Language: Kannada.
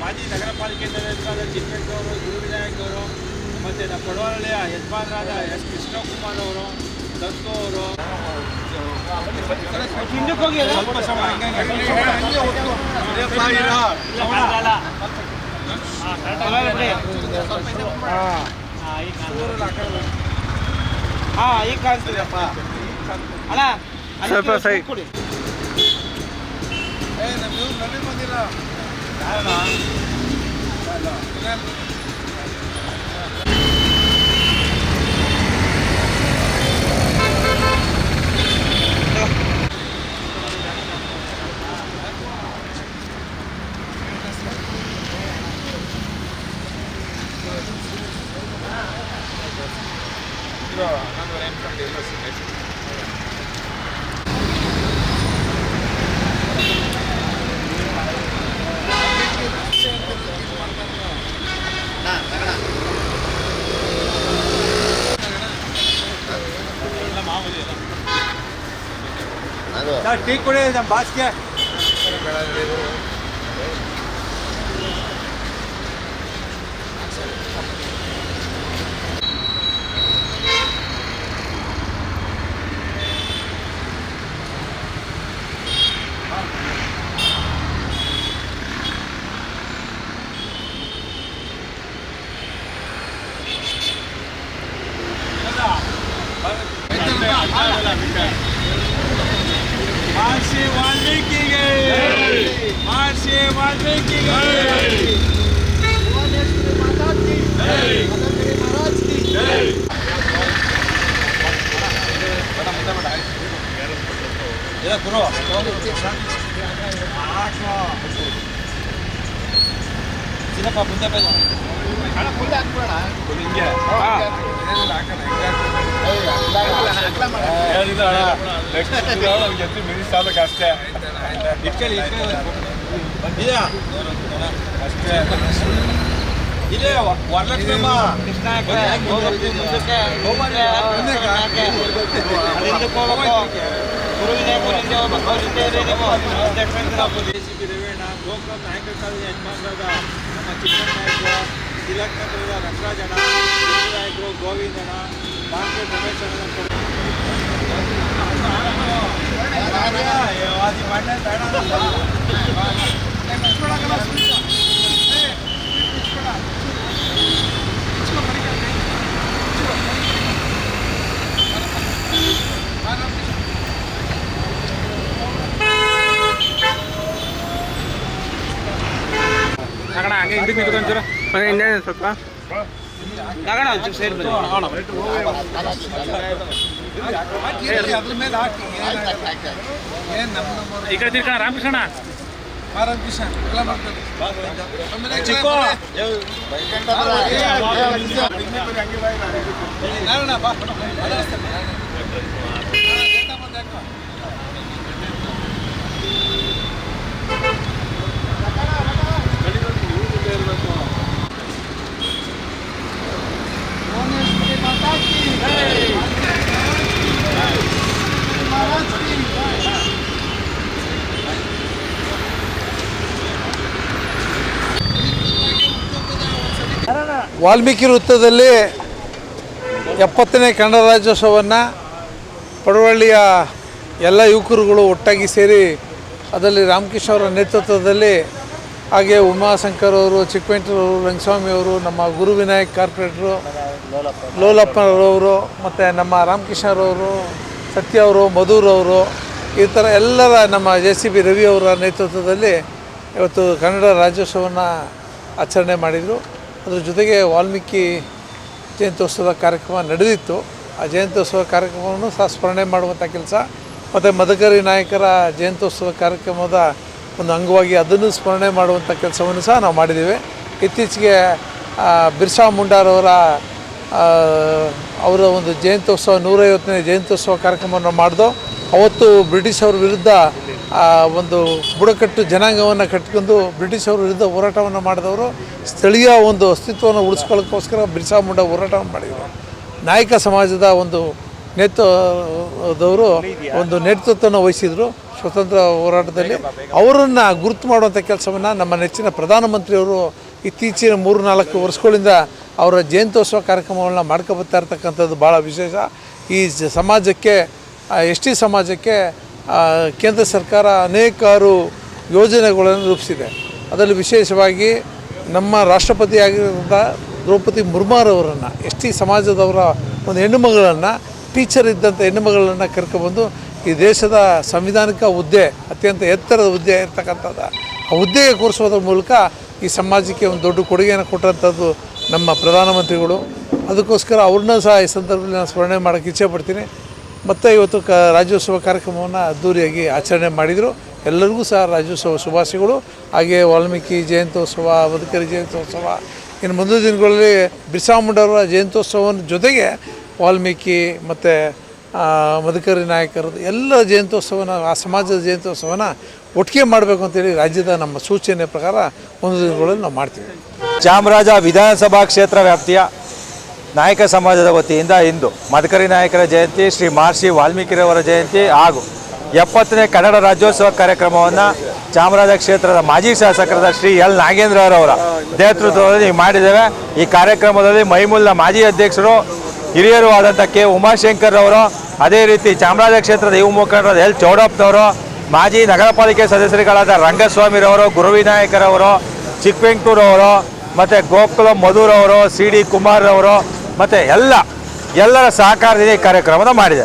ಮಾಜಿ ನಗರ ಪಾಲಿಕೆ ಚಿಕ್ಕಪೇಟೆ ಅವರು ಗುರುವಿನಾಯಕ್ ಅವರು, ಮತ್ತು ನಮ್ಮ ಕೊಡವಳ್ಳಿಯ ಯಜಮಾನರಾದ ಎಸ್ ಕೃಷ್ಣಕುಮಾರ್ ಅವರು ದತ್ತು ಅವರು. ಹಾ ಈಗ ಕಾಣಿಸ್ತಿದೆಪ್ಪ ಅಣ್ಣ ಸ್ವಲ್ಪ ಸೈ ಕೊಡಿ ಏ ನಮ್ಮ ಇವ್ರು ನಮಗೆ ಬಂದಿಲ್ಲ ಕಾರಣ Grazie. ಟೀ ಕೊಡಿ ನಮ್ಮ ಬಾಸ್ಗೆ ಮಹರ್ಷಿ ವಾಲ್ಮೀಕಿಗೆ ಮಹರ್ಷಿ ವಾಲ್ಮೀಕಿಗೆ ಇಲ್ಲ ಗುರು ಚಿನ್ನಪ್ಪ ಮುಂದೆ ಬೇಗ ಹಿಂಗೆ ಏನಿಲ್ಲ ಅಣ್ಣ ನೆಕ್ಸ್ಟ್ ಎತ್ತಿ ಮಿನಿ ಅಷ್ಟೇ ಇದೆ ವರಲಕ್ಷ್ಮಮ್ಮ ಮುಂದಕ್ಕೆ ಹಿಂದಕ್ಕೆ ನಮ್ಮ ನಾಯಕರು ತಿಲಕ್ ನಗರದ ರಂಗರಾಜಣ್ಣ ನಾಯಕರು ಗೋವಿಂದಣ್ಣ ಮಾರ್ಕೆಟ್ ರಮೇಶ್ ಅಣ್ಣ ಇನ್ನೇನು ಸ್ವಲ್ಪ. ತಗೋಣ ಒಂಚೂರು ಸೈಡ್ ಬನ್ನಿ. ಅದ್ರ ಮೇಲೆ ಹಾಕಿ ಏನು ನಮ್ಮ ನಮ್ಮ ಈ ಕಡೆ ತಿರ್ಕೋಣ ರಾಮಕೃಷ್ಣ. ರಾಮಕೃಷ್ಣ ಎಲ್ಲ ಮಾಡ್ತಾರೆ ಚಿಕ್ಕ ನಾರಾಯಣ ಬಾ. ವಾಲ್ಮೀಕಿ ವೃತ್ತದಲ್ಲಿ ಎಪ್ಪತ್ತನೇ ಕನ್ನಡ ರಾಜ್ಯೋತ್ಸವವನ್ನು ಪಡುವಳ್ಳಿಯ ಎಲ್ಲ ಯುವಕರುಗಳು ಒಟ್ಟಾಗಿ ಸೇರಿ ಅದರಲ್ಲಿ ರಾಮಕೃಷ್ಣ ಅವರ ನೇತೃತ್ವದಲ್ಲಿ ಹಾಗೆ ಉಮಾಶಂಕರ್ ಅವರು ಚಿಕ್ಕವೆಂಟರವರು ರಂಗಸ್ವಾಮಿ ಅವರು, ನಮ್ಮ ಗುರು ವಿನಾಯಕ್ ಕಾರ್ಪೊರೇಟ್ರು, ಲೋಲಪ್ಪನವರವರು ಮತ್ತು ನಮ್ಮ ರಾಮಕೃಷ್ಣರವರು ಸತ್ಯ ಅವರು, ಮಧುರ್ ಅವರು ಈ ಥರ ಎಲ್ಲರ ನಮ್ಮ ಜೆ ಸಿ ಬಿ ರವಿ ಅವರ ನೇತೃತ್ವದಲ್ಲಿ ಇವತ್ತು ಕನ್ನಡ ರಾಜ್ಯೋತ್ಸವವನ್ನು ಆಚರಣೆ ಮಾಡಿದರು. ಅದ್ರ ಜೊತೆಗೆ ವಾಲ್ಮೀಕಿ ಜಯಂತ್ಯೋತ್ಸವದ ಕಾರ್ಯಕ್ರಮ ನಡೆದಿತ್ತು. ಆ ಜಯಂತ್ಯೋತ್ಸವ ಕಾರ್ಯಕ್ರಮವನ್ನು ಸಹ ಸ್ಮರಣೆ ಮಾಡುವಂಥ ಕೆಲಸ, ಮತ್ತು ಮದಕರಿ ನಾಯಕರ ಜಯಂತ್ಯೋತ್ಸವ ಕಾರ್ಯಕ್ರಮದ ಒಂದು ಅಂಗವಾಗಿ ಅದನ್ನು ಸ್ಮರಣೆ ಮಾಡುವಂಥ ಕೆಲಸವನ್ನು ಸಹ ನಾವು ಮಾಡಿದ್ದೇವೆ. ಇತ್ತೀಚೆಗೆ ಬಿರ್ಸಾ ಮುಂಡಾರವರ ಅವರ ಒಂದು ಜಯಂತ್ಯೋತ್ಸವ, ನೂರೈವತ್ತನೇ ಜಯಂತ್ಯೋತ್ಸವ ಕಾರ್ಯಕ್ರಮವನ್ನು ಮಾಡಿದೋ ಅವತ್ತು ಬ್ರಿಟಿಷ್ ಅವ್ರ ವಿರುದ್ಧ ಒಂದು ಬುಡಕಟ್ಟು ಜನಾಂಗವನ್ನು ಕಟ್ಕೊಂಡು ಬ್ರಿಟಿಷ್ ಅವ್ರ ವಿರುದ್ಧ ಹೋರಾಟವನ್ನು ಮಾಡಿದವರು ಸ್ಥಳೀಯ ಒಂದು ಅಸ್ತಿತ್ವವನ್ನು ಉಳಿಸ್ಕೊಳ್ಳೋಕ್ಕೋಸ್ಕರ ಬಿರ್ಸಾ ಮುಂಡ ಹೋರಾಟವನ್ನು ಮಾಡಿದರು. ನಾಯಕ ಸಮಾಜದ ಒಂದು ನೇತೃತ್ವದವರು ಒಂದು ನೇತೃತ್ವವನ್ನು ವಹಿಸಿದರು ಸ್ವತಂತ್ರ ಹೋರಾಟದಲ್ಲಿ. ಅವರನ್ನು ಗುರುತು ಮಾಡುವಂಥ ಕೆಲಸವನ್ನು ನಮ್ಮ ನೆಚ್ಚಿನ ಪ್ರಧಾನಮಂತ್ರಿಯವರು ಇತ್ತೀಚಿನ ಮೂರು ನಾಲ್ಕು ವರ್ಷಗಳಿಂದ ಅವರ ಜಯಂತ್ಯೋತ್ಸವ ಕಾರ್ಯಕ್ರಮಗಳನ್ನ ಮಾಡ್ಕೊಬತ್ತಾ ಇರ್ತಕ್ಕಂಥದ್ದು ಭಾಳ ವಿಶೇಷ. ಈ ಸಮಾಜಕ್ಕೆ ಎಸ್ ಟಿ ಸಮಾಜಕ್ಕೆ ಕೇಂದ್ರ ಸರ್ಕಾರ ಅನೇಕಾರು ಯೋಜನೆಗಳನ್ನು ರೂಪಿಸಿದೆ. ಅದರಲ್ಲಿ ವಿಶೇಷವಾಗಿ ನಮ್ಮ ರಾಷ್ಟ್ರಪತಿ ಆಗಿರೋಂಥ ದ್ರೌಪದಿ ಮುರ್ಮಾರವರನ್ನು ಎಸ್ ಟಿ ಸಮಾಜದವರ ಒಂದು ಹೆಣ್ಣುಮಗಳನ್ನು, ಟೀಚರ್ ಇದ್ದಂಥ ಹೆಣ್ಣುಮಗಳನ್ನು ಕರ್ಕೊಬಂದು ಈ ದೇಶದ ಸಂವಿಧಾನಿಕ ಹುದ್ದೆ, ಅತ್ಯಂತ ಎತ್ತರದ ಹುದ್ದೆ ಇರ್ತಕ್ಕಂಥದ್ದು, ಆ ಹುದ್ದೆಗೆ ಕೂರಿಸೋದ್ರ ಮೂಲಕ ಈ ಸಮಾಜಕ್ಕೆ ಒಂದು ದೊಡ್ಡ ಕೊಡುಗೆಯನ್ನು ಕೊಟ್ಟಂಥದ್ದು ನಮ್ಮ ಪ್ರಧಾನಮಂತ್ರಿಗಳು. ಅದಕ್ಕೋಸ್ಕರ ಅವ್ರನ್ನ ಸಹ ಈ ಸಂದರ್ಭದಲ್ಲಿ ನಾನು ಸ್ಮರಣೆ ಮಾಡೋಕ್ಕೆ ಇಚ್ಛೆಪಡ್ತೀನಿ ಮತ್ತು ಇವತ್ತು ಕ ರಾಜ್ಯೋತ್ಸವ ಕಾರ್ಯಕ್ರಮವನ್ನು ಅದ್ದೂರಿಯಾಗಿ ಆಚರಣೆ ಮಾಡಿದರು. ಎಲ್ಲರಿಗೂ ಸಹ ರಾಜ್ಯೋತ್ಸವ ಶುಭಾಶಯಗಳು. ಹಾಗೆ ವಾಲ್ಮೀಕಿ ಜಯಂತ್ಯೋತ್ಸವ ಬದುಕರಿ ಜಯಂತ್ಯೋತ್ಸವ, ಇನ್ನು ಮುಂದಿನ ದಿನಗಳಲ್ಲಿ ಬಿರ್ಸಾ ಮುಂಡವರ ಜೊತೆಗೆ ವಾಲ್ಮೀಕಿ ಮತ್ತು ಮಧುಕರಿ ನಾಯಕರದ್ದು ಎಲ್ಲ ಜಯಂತ್ಯೋತ್ಸವನ, ಆ ಸಮಾಜದ ಜಯಂತ್ಯೋತ್ಸವನ ಒಟ್ಟಿಗೆ ಮಾಡಬೇಕು ಅಂತೇಳಿ ರಾಜ್ಯದ ನಮ್ಮ ಸೂಚನೆ ಪ್ರಕಾರ ಒಂದು ದಿನಗಳಲ್ಲಿ ನಾವು ಮಾಡ್ತೀವಿ. ಚಾಮರಾಜ ವಿಧಾನಸಭಾ ಕ್ಷೇತ್ರ ವ್ಯಾಪ್ತಿಯ ನಾಯಕ ಸಮಾಜದ ವತಿಯಿಂದ ಇಂದು ಮದಕರಿ ನಾಯಕರ ಜಯಂತಿ, ಶ್ರೀ ಮಹರ್ಷಿ ವಾಲ್ಮೀಕಿರವರ ಜಯಂತಿ ಹಾಗೂ ಎಪ್ಪತ್ತನೇ ಕನ್ನಡ ರಾಜ್ಯೋತ್ಸವ ಕಾರ್ಯಕ್ರಮವನ್ನು ಚಾಮರಾಜ ಕ್ಷೇತ್ರದ ಮಾಜಿ ಶಾಸಕರಾದ ಶ್ರೀ ಎಲ್ ನಾಗೇಂದ್ರ ಅವರವರ ನೇತೃತ್ವದಲ್ಲಿ ಮಾಡಿದ್ದೇವೆ. ಈ ಕಾರ್ಯಕ್ರಮದಲ್ಲಿ ಮೈಮೂಲ್ನ ಮಾಜಿ ಅಧ್ಯಕ್ಷರು, ಹಿರಿಯರು ಆದಂಥ ಕೆ. ಉಮಾಶಂಕರ್ ಅವರು ಅದೇ ರೀತಿ ಚಾಮರಾಜ ಕ್ಷೇತ್ರದ ಯುವ ಮುಖಂಡರಾದ ಎಲ್ ಚೌಡಪ್ಪನವರು, ಮಾಜಿ ನಗರ ಪಾಲಿಕೆ ಸದಸ್ಯರುಗಳಾದ ರಂಗಸ್ವಾಮಿರವರು ಗುರುವಿನಾಯಕರವರು ಚಿಕ್ಕವೆಂಕಟೂರವರು ಮತ್ತು ಗೋಕುಲ ಮಧುರವರು, ಸಿ ಡಿ ಕುಮಾರ್ ಅವರು ಮತ್ತು ಎಲ್ಲ ಎಲ್ಲರ ಸಹಕಾರದಿಂದ ಈ ಕಾರ್ಯಕ್ರಮದ ಮಾಡಿದ್ದಾರೆ.